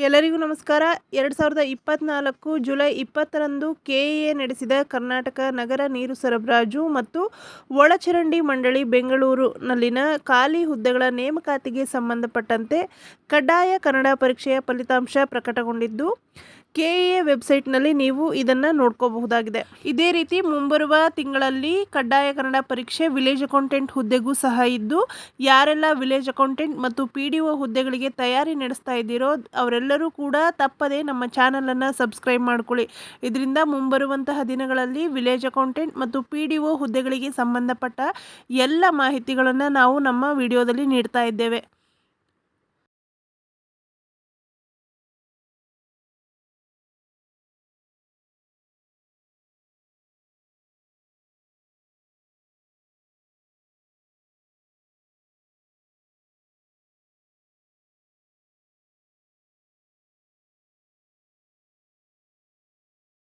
ಎಲ್ಲರಿಗೂ ನಮಸ್ಕಾರ. ಎರಡು ಸಾವಿರದ ಇಪ್ಪತ್ತ್ನಾಲ್ಕು ಜುಲೈ ಇಪ್ಪತ್ತರಂದು ಕೆಎ ನಡೆಸಿದ ಕರ್ನಾಟಕ ನಗರ ನೀರು ಸರಬರಾಜು ಮತ್ತು ಒಳಚರಂಡಿ ಮಂಡಳಿ ಬೆಂಗಳೂರಿನಲ್ಲಿನ ಖಾಲಿ ಹುದ್ದೆಗಳ ನೇಮಕಾತಿಗೆ ಸಂಬಂಧಪಟ್ಟಂತೆ ಕಡ್ಡಾಯ ಕನ್ನಡ ಪರೀಕ್ಷೆಯ ಫಲಿತಾಂಶ ಪ್ರಕಟಗೊಂಡಿದ್ದು ಕೆಎ ವೆಬ್ಸೈಟ್ನಲ್ಲಿ ನೀವು ಇದನ್ನು ನೋಡ್ಕೋಬಹುದಾಗಿದೆ. ಇದೇ ರೀತಿ ಮುಂಬರುವ ತಿಂಗಳಲ್ಲಿ ಕಡ್ಡಾಯ ಕನ್ನಡ ಪರೀಕ್ಷೆ ವಿಲೇಜ್ ಅಕೌಂಟೆಂಟ್ ಹುದ್ದೆಗೂ ಸಹ ಇದ್ದು, ಯಾರೆಲ್ಲ ವಿಲೇಜ್ ಅಕೌಂಟೆಂಟ್ ಮತ್ತು ಪಿ ಡಿ ಒ ಹುದ್ದೆಗಳಿಗೆ ತಯಾರಿ ನಡೆಸ್ತಾ ಇದ್ದೀರೋ ಅವರೆಲ್ಲರೂ ಕೂಡ ತಪ್ಪದೆ ನಮ್ಮ ಚಾನಲನ್ನು ಸಬ್ಸ್ಕ್ರೈಬ್ ಮಾಡ್ಕೊಳ್ಳಿ. ಇದರಿಂದ ಮುಂಬರುವಂತಹ ದಿನಗಳಲ್ಲಿ ವಿಲೇಜ್ ಅಕೌಂಟೆಂಟ್ ಮತ್ತು ಪಿ ಡಿ ಒ ಹುದ್ದೆಗಳಿಗೆ ಸಂಬಂಧಪಟ್ಟ ಎಲ್ಲ ಮಾಹಿತಿಗಳನ್ನು ನಾವು ನಮ್ಮ ವಿಡಿಯೋದಲ್ಲಿ ನೀಡ್ತಾ ಇದ್ದೇವೆ.